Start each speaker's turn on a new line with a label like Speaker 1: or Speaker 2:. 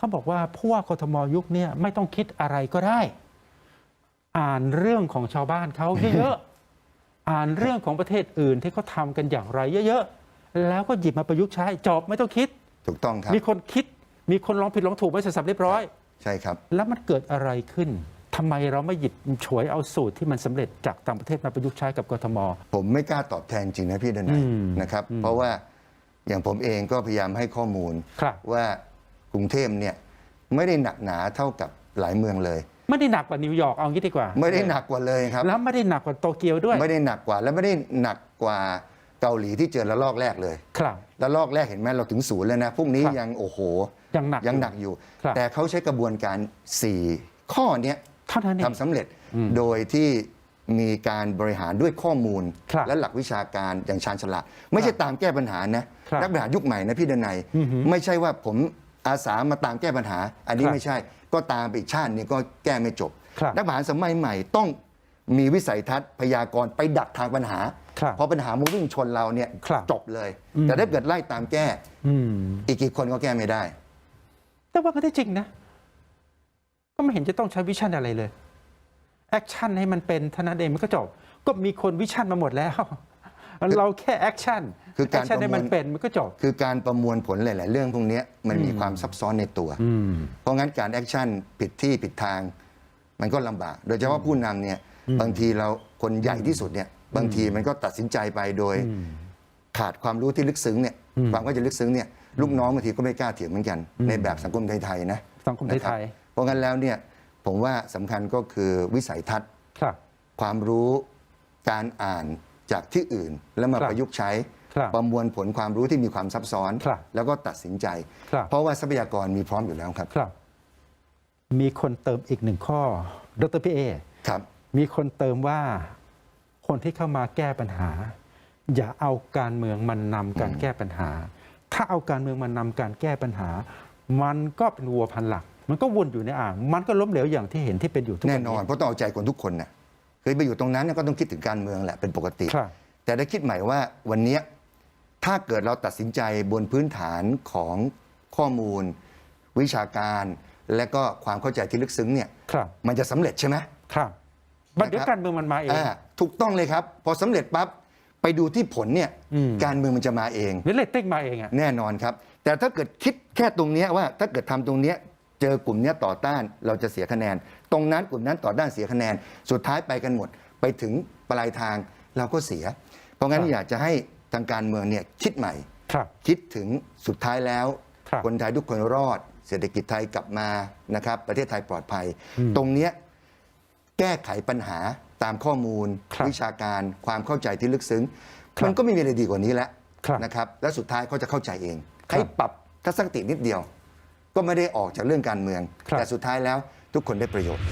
Speaker 1: เขาบอกว่าผู้ว่ากทมยุคเนี้ยไม่ต้องคิดอะไรก็ได้ อ่านเรื่องของชาวบ้านเขาเยอะๆอ่านเรื่องของประเทศอื่นที่เขาทำกันอย่างไรเยอะๆแล้วก็หยิบมาประยุกต์ใช้จบไม่ต้องคิด
Speaker 2: ถูกต้องครับ
Speaker 1: มีคนคิด มีคนลองผิดลองถูกไว้เสร็จสับเรียบร้อย
Speaker 2: ใช่ครับ
Speaker 1: แล้วมันเกิดอะไรขึ้นทำไมเราไม่หยิบฉวยเอาสูตรที่มันสำเร็จจากต่างประเทศมาประยุกต์ใช้กับกทม
Speaker 2: ผมไม่กล้าตอบแทนจริงนะพี่ดนัย
Speaker 1: อืม
Speaker 2: นะครับ
Speaker 1: อืม
Speaker 2: เพราะว่าอย่างผมเองก็พยายามให้ข้อมูล
Speaker 1: ครับ
Speaker 2: ว่า กรุงเทพเนี่ยไม่ได้หนักหนาเท่ากับหลายเมืองเลย
Speaker 1: ไม่ได้หนักกว่านิวยอร์กเอางี้ดีกว่า
Speaker 2: ไม่ได้หนักกว่าเลยครับ
Speaker 1: แล้วไม่ได้หนักกว่าโตเกียวด้วย
Speaker 2: ไม่ได้หนักกว่าและไม่ได้หนักกว่าเกาหลีที่เจอระลอกแรกเลย
Speaker 1: ครับ
Speaker 2: ระลอกแรกเห็นไหมเราถึงศูนย์แล้วนะพวกนี้
Speaker 1: ครับ
Speaker 2: ยังโอ้โห
Speaker 1: ยังหนัก
Speaker 2: ยังหนักอยู่
Speaker 1: ครับ
Speaker 2: แต่เขาใช้กระบวนการ 4 ข้อเนี้ย
Speaker 1: เท่านั้นเอง
Speaker 2: ทำสำเร็จ
Speaker 1: อืม
Speaker 2: โดยที่มีการบริหารด้วยข้อมูล
Speaker 1: ครับ
Speaker 2: และหลักวิชาการอย่างชาญฉลาดไม่ใช่ตามแก้ปัญหานะครับนักบริหารยุคใหม่นะพี่ดนัย
Speaker 1: อือหือ
Speaker 2: ไม่ใช่ว่าผม อาสามาตามแก้ปัญหา อันนี้
Speaker 1: ครับ
Speaker 2: ไม่ใช่ ก็ตามไปอีกชาติหนี้ก็แก้ไม่จบ
Speaker 1: ครับ
Speaker 2: นักบริหารสมัยใหม่ต้องมีวิสัยทัศน์พยากรณ์ไปดักทางปัญหา
Speaker 1: ครับ
Speaker 2: พอปัญหามันวิ่งชนเราเนี่ย
Speaker 1: ครับ
Speaker 2: จบเลย
Speaker 1: อืม
Speaker 2: แต่ถ้าเกิดไล่ตามแก้
Speaker 1: อืม
Speaker 2: อีกกี่คนก็แก้ไม่ได้
Speaker 1: แต่ว่าก็ได้จริงนะ ก็ไม่เห็นจะต้องใช้วิชั่นอะไรเลย แอคชั่นให้มันเป็นเท่านั้นเองมันก็จบ ก็มีคนวิชั่นมาหมดแล้ว เราแค่แอคชั่น
Speaker 2: คือ
Speaker 1: แอ
Speaker 2: การ
Speaker 1: คชั่นให้มัน
Speaker 2: ประมวล
Speaker 1: เป็นมันก็จบ
Speaker 2: คือการประมวลผลหลาย ๆ เรื่องพวกเนี้ยมันมี
Speaker 1: อืม
Speaker 2: ความซับซ้อนในตัว
Speaker 1: อืม
Speaker 2: เพราะงั้นการแอคชั่นผิดที่ผิดทาง มันก็ลำบาก โดยเฉพาะผู้นำเนี่ย
Speaker 1: อืม
Speaker 2: บางทีเราคนใหญ่ที่สุดเนี่ยบางทีมันก็ตัดสินใจไปโดย
Speaker 1: อืม
Speaker 2: ขาดความรู้ที่ลึกซึ้งเนี่ย
Speaker 1: อืม
Speaker 2: ความก็จะลึกซึ้งเนี่ยลูกน้องบางทีก็ไม่กล้าเถียงเหมือนกัน
Speaker 1: อืม
Speaker 2: ในแบบสังคมไทยๆนะ
Speaker 1: สังคม
Speaker 2: นะค
Speaker 1: ไท
Speaker 2: รับ
Speaker 1: ย
Speaker 2: เพราะงั้นแล้วเนี่ยผมว่าสำคัญก็คือวิสัยทัศน์
Speaker 1: ๆครับ
Speaker 2: ความรู้การอ่าน จากที่อื่นแล้วมา
Speaker 1: ครับ
Speaker 2: ประยุกต์ใช้
Speaker 1: ครับ
Speaker 2: ประมวลผลความรู้ที่มีความซับซ้อน
Speaker 1: ครับ
Speaker 2: แล้วก็ตัดสินใจ
Speaker 1: ครับ
Speaker 2: เพราะว่าทรัพยากรมีพร้อมอยู่แล้วครับ
Speaker 1: ครับ มีคนเติมอีกหนึ่งข้อ ดรพีเอ
Speaker 2: ครับ
Speaker 1: มีคนเติมว่าคนที่เข้ามาแก้ปัญหา อย่าเอาการเมืองมันนำการแก้ปัญหา ถ้าเอาการเมืองมันนำการแก้ปัญหา มันก็เป็นวัวพันหลัก มันก็วนอยู่ในอ่าง มันก็ล้มเหลวอย่างที่เห็นที่เป็นอยู่ทุก
Speaker 2: แน่
Speaker 1: วัน
Speaker 2: นอนเพราะต้องเอาใจคนทุกคนนะ เคยไปอยู่ตรงนั้นเนี่ยก็ต้องคิดถึงการเมืองแหละเป็นปกติ
Speaker 1: ครับ
Speaker 2: แต่ได้คิดใหม่ว่าวันเนี้ยถ้าเกิดเราตัดสินใจบนพื้นฐานของข้อมูล วิชาการ และก็ความเข้าใจที่ลึกซึ้งเนี่ย
Speaker 1: ครับ
Speaker 2: มันจะสำเร็จใช่ไหม
Speaker 1: ครับบัดเดี๋ยว
Speaker 2: นะครับ
Speaker 1: การเมืองมันมาเอง
Speaker 2: อ่าถูกต้องเลยครับ พอสำเร็จปั๊บไปดูที่ผลเนี่ย
Speaker 1: อืม
Speaker 2: การเมืองมันจะมาเอง
Speaker 1: หรือเลตติ้งมาเองอะ
Speaker 2: แน่นอนครับ แต่ถ้าเกิดคิดแค่ตรงเนี้ยว่าถ้าเกิดทำตรงเนี้ย เจอกลุ่มเนี้ยต่อต้านเราจะเสียคะแนน ตรงนั้นกลุ่มนั้นต่อต้านเสียคะแนน สุดท้ายไปกันหมด ไปถึงปลายทางเราก็เสีย เพราะงั้นอยากจะให้ทางการเมืองเนี่ยคิดใหม่
Speaker 1: ครับ
Speaker 2: คิดถึงสุดท้ายแล้ว
Speaker 1: ครับ
Speaker 2: คนไทยทุกคนรอด เศรษฐกิจไทยกลับมานะครับ ประเทศไทยปลอดภัย
Speaker 1: อืม
Speaker 2: ตรงเนี้ยแก้ไขปัญหาตามข้อมูล
Speaker 1: ครับ
Speaker 2: วิชาการความเข้าใจที่ลึกซึ้ง
Speaker 1: ครับ
Speaker 2: มันก็ไม่มีอะไรดีกว่านี้แล้ว
Speaker 1: ครับ
Speaker 2: นะครับ และสุดท้ายเขาจะเข้าใจเอง
Speaker 1: ครับ
Speaker 2: ให้ปรับทัศนคตินิดเดียว ก็ไม่ได้ออกจากเรื่องการเมือง
Speaker 1: ครับ
Speaker 2: แต่สุดท้ายแล้วทุกคนได้ประโยชน์